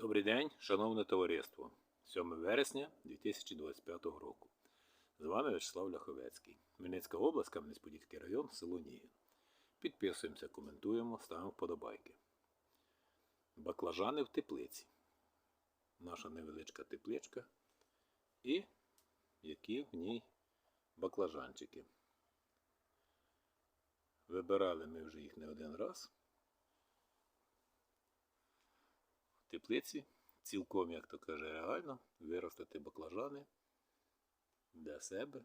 Добрий день, шановне товариство. 7 вересня 2025 року. З вами Вячеслав Ляховецький. Хмельницька область, Кам'янець-Подільський район, село Нігін. Підписуємося, коментуємо, ставимо вподобайки. Баклажани в теплиці. Наша невеличка тепличка. І які в ній баклажанчики. Вибирали ми вже їх не один раз. в теплиці, цілком, як то каже, реально виростити баклажани для себе,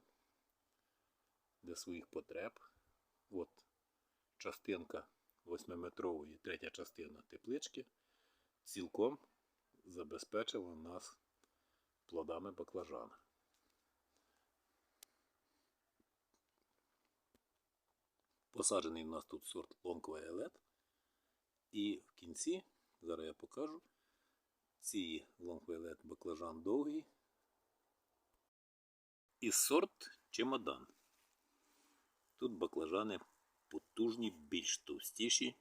для своїх потреб. От частинка 8-метрової, третя частина теплички цілком забезпечила нас плодами баклажана. Посаджений у нас тут сорт Long Violet. І в кінці, зараз я покажу, ці Long баклажан довгий. І сорт чемодан. Тут баклажани потужні, більш товстіші.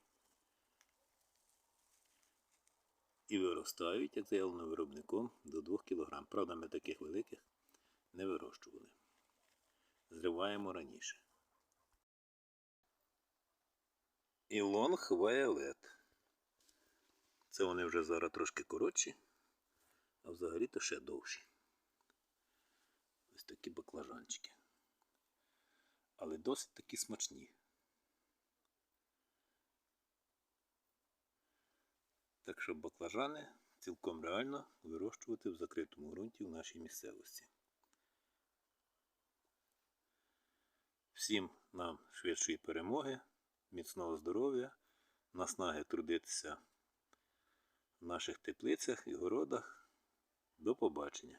І виростають, як заявлено виробником, до 2 кг. Правда, ми таких великих не вирощували. Зриваємо раніше. І Long Violet. Це вони вже зараз трошки коротші, а взагалі-то ще довші. Ось такі баклажанчики. Але досить такі смачні. Так що баклажани цілком реально вирощувати в закритому ґрунті в нашій місцевості. Всім нам швидшої перемоги, міцного здоров'я, наснаги трудитися в наших теплицях і городах. До побачення!